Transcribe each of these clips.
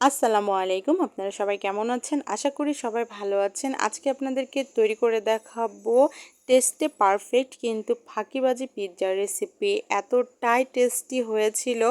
আসসালামু আলাইকুম। আপনারা সবাই কেমন আছেন? আশা করি সবাই ভালো আছেন। আজকে আপনাদেরকে তৈরি করে দেখাবো টেস্টে পারফেক্ট, কিন্তু ফাঁকিবাজি পিৎজার রেসিপি এতটাই টেস্টি হয়েছিল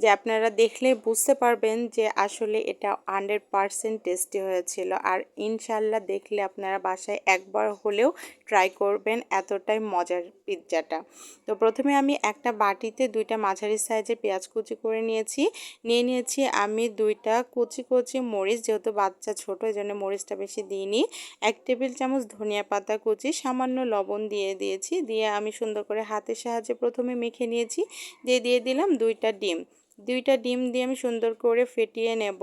যে আপনারা দেখলে বুঝতে পারবেন যে আসলে এটা হান্ড্রেড পারসেন্ট টেস্টি হয়েছিল। আর ইনশাল্লাহ দেখলে আপনারা বাসায় একবার হলেও ট্রাই করবেন এতটাই মজার পিৎজাটা। তো প্রথমে আমি একটা বাটিতে দুইটা মাঝারি সাইজের পেঁয়াজ কুচি করে নিয়েছি। নিয়ে নিয়েছি আমি দুইটা কুচি কুচি মরিচ, যেহেতু বাচ্চা ছোটো এই জন্য মরিচটা বেশি দিইনি। এক টেবিল চামচ ধনিয়া পাতা কুচি, সামান্য লবণ দিয়ে দিয়েছি। দিয়ে আমি সুন্দর করে হাতের সাহায্যে প্রথমে মেখে নিয়েছি। দিয়ে দিয়ে দিলাম দুইটা ডিম। দুইটা ডিম দিয়ে আমি সুন্দর করে ফেটিয়ে নেব।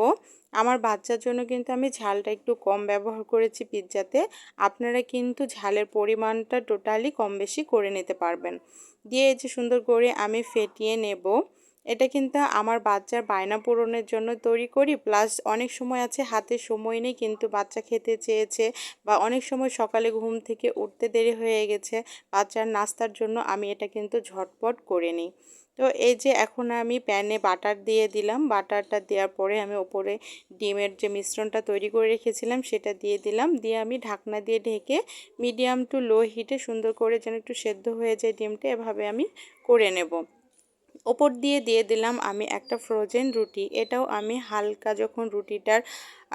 আমার বাচ্চার জন্য কিন্তু আমি ঝালটা একটু কম ব্যবহার করেছি পিৎজাতে। আপনারা কিন্তু ঝালের পরিমাণটা টোটালি কম বেশি করে নিতে পারবেন। দিয়ে যে সুন্দর করে আমি ফেটিয়ে নেব। এটা কিন্তু আমার বাচ্চার বায়না পূরণের জন্য তৈরি করি। প্লাস অনেক সময় আছে, হাতে সময় নেই, কিন্তু বাচ্চা খেতে চেয়েছে বা অনেক সময় সকালে ঘুম থেকে উঠতে দেরি হয়ে গেছে, বাচ্চার নাস্তার জন্য আমি এটা কিন্তু ঝটপট করে নিই। তো এই যে এখন আমি প্যানে বাটার দিয়ে দিলাম, বাটারটা দেওয়ার পরে আমি ওপরে ডিমের যে মিশ্রণটা তৈরি করে রেখেছিলাম, সেটা দিয়ে দিলাম। দিয়ে আমি ঢাকনা দিয়ে ঢেকে মিডিয়াম টু লো হিটে সুন্দর করে যেন একটু সেদ্ধ হয়ে যায় ডিমটা, এভাবে আমি করে নেব। ওপর দিয়ে দিয়ে দিলাম আমি একটা ফ্রোজেন রুটি। এটাও আমি হালকা যখন রুটিটার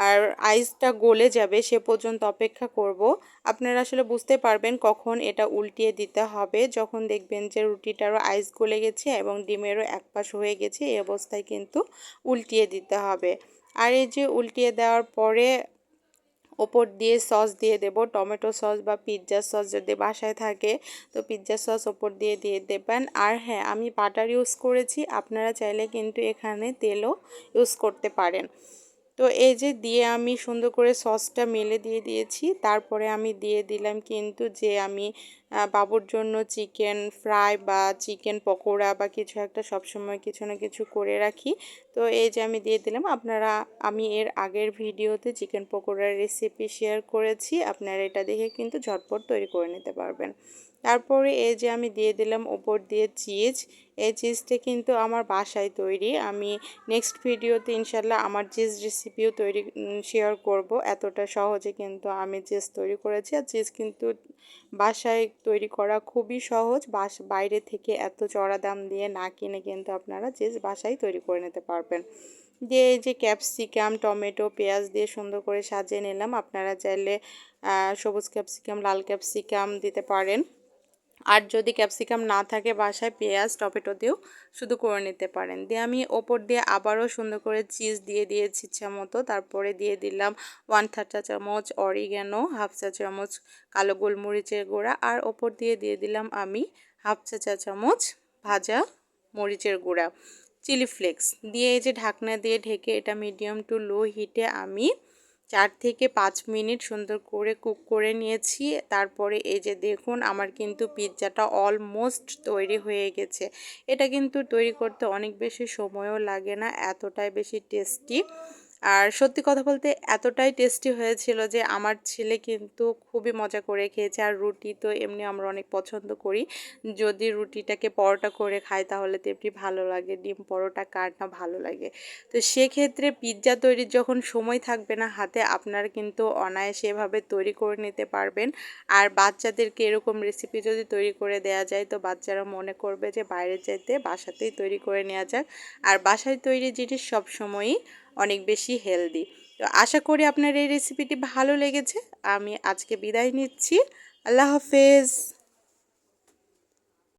আর আইসটা গলে যাবে সে পর্যন্ত অপেক্ষা করব। আপনারা আসলে বুঝতে পারবেন কখন এটা উল্টিয়ে দিতে হবে। যখন দেখবেন যে রুটিটারও আইস গলে গেছে এবং ডিমেরও এক পাশ হয়ে গেছে, এই অবস্থায় কিন্তু উল্টিয়ে দিতে হবে। আর এই যে উল্টিয়ে দেওয়ার পরে ওপর দিয়ে সস দিয়ে দেব। টমেটো সস বা পিৎজা সস যদি বাসায় থাকে, তো পিৎজা সস ওপর দিয়ে দিয়ে দেবেন। আর হ্যাঁ আমি বাটার ইউজ করেছি, আপনারা চাইলে কিন্তু এখানে তেলও ইউজ করতে পারেন। তো এই যে দিয়ে আমি সুন্দর করে সসটা মেলে দিয়ে দিয়েছি। তারপরে আমি দিয়ে দিলাম কিন্তু যে আমি বাবুর জন্য চিকেন ফ্রাই বা চিকেন পকোড়া বা কিছু একটা সবসময় কিছু না কিছু করে রাখি। তো এই যে আমি দিয়ে দিলাম। আপনারা, আমি এর আগের ভিডিওতে চিকেন পকোড়ার রেসিপি শেয়ার করেছি। আপনারা এটা দেখে কিন্তু ঝটপট তৈরি করে নিতে পারবেন। তারপরে এই যে আমি দিয়ে দিলাম ওপর দিয়ে চিজ এই চিজটা কিন্তু আমার বাসায় তৈরি। আমি নেক্সট ভিডিওতে ইনশাল্লাহ আমার চিজ রেসিপিও তৈরি শেয়ার করব। এতটা সহজে কিন্তু আমি চিজ তৈরি করেছি। আর চিজ কিন্তু বাসায় তৈরি করা খুবই সহজ। বাস, বাইরে থেকে এত চড়া দাম দিয়ে না কিনে কিন্তু আপনারা চিজ বাসায় তৈরি করে নিতে পারবেন। দিয়ে এই যে ক্যাপসিকাম টমেটো, পেঁয়াজ দিয়ে সুন্দর করে সাজিয়ে নিলাম। আপনারা চাইলে সবুজ ক্যাপসিকাম লাল ক্যাপসিকাম দিতে পারেন। আর যদি ক্যাপসিকাম না থাকে বাসায় পেঁয়াজ, টমেটো দিয়েও শুধু করে নিতে পারেন। দিয়ে আমি ওপর দিয়ে আবারও সুন্দর করে চিজ দিয়ে দিয়েছি ইচ্ছা মতো তারপরে দিয়ে দিলাম ওয়ান থার্ড চা চামচ অরিগ্যানো হাফ চা চামচ কালো গোলমরিচের গুঁড়া আর ওপর দিয়ে দিয়ে দিলাম আমি হাফ চা চা চামচ ভাজা মরিচের গুঁড়া। চিলি ফ্লেক্স দিয়ে এই যে ঢাকনা দিয়ে ঢেকে এটা মিডিয়াম টু লো হিটে আমি চার থেকে পাঁচ মিনিট সুন্দর করে কুক করে নিয়েছি। তারপরে এই যে দেখুন, আমার কিন্তু পিৎজাটা অলমোস্ট তৈরি হয়ে গেছে। এটা কিন্তু তৈরি করতে অনেক বেশি সময়ও লাগে না, এতটাই বেশি টেস্টি আর সত্যি কথা বলতে এতটাই টেস্টি হয়েছিল যে আমার ছেলে কিন্তু খুবই মজা করে খেয়েছে। আর রুটি তো এমনি আমরা অনেক পছন্দ করি। যদি রুটিটাকে পরোটা করে খাই তাহলে তো এমনি ভালো লাগে। ডিম পরোটা কার না ভালো লাগে। তো সেক্ষেত্রে পিৎজা তৈরির যখন সময় থাকবে না হাতে, আপনারা কিন্তু অনায়াসে এভাবে তৈরি করে নিতে পারবেন। আর বাচ্চাদেরকে এরকম রেসিপি যদি তৈরি করে দেওয়া যায় তো বাচ্চারা মনে করবে যে বাইরে যেতে বাসাতেই তৈরি করে নেওয়া যাক। আর বাসায় তৈরি জিনিস সবসময়ই অনেক বেশি হেলদি তো আশা করি আপনার এই রেসিপিটি ভালো লেগেছে। আমি আজকে বিদায় নিচ্ছি। আল্লাহ হাফেজ।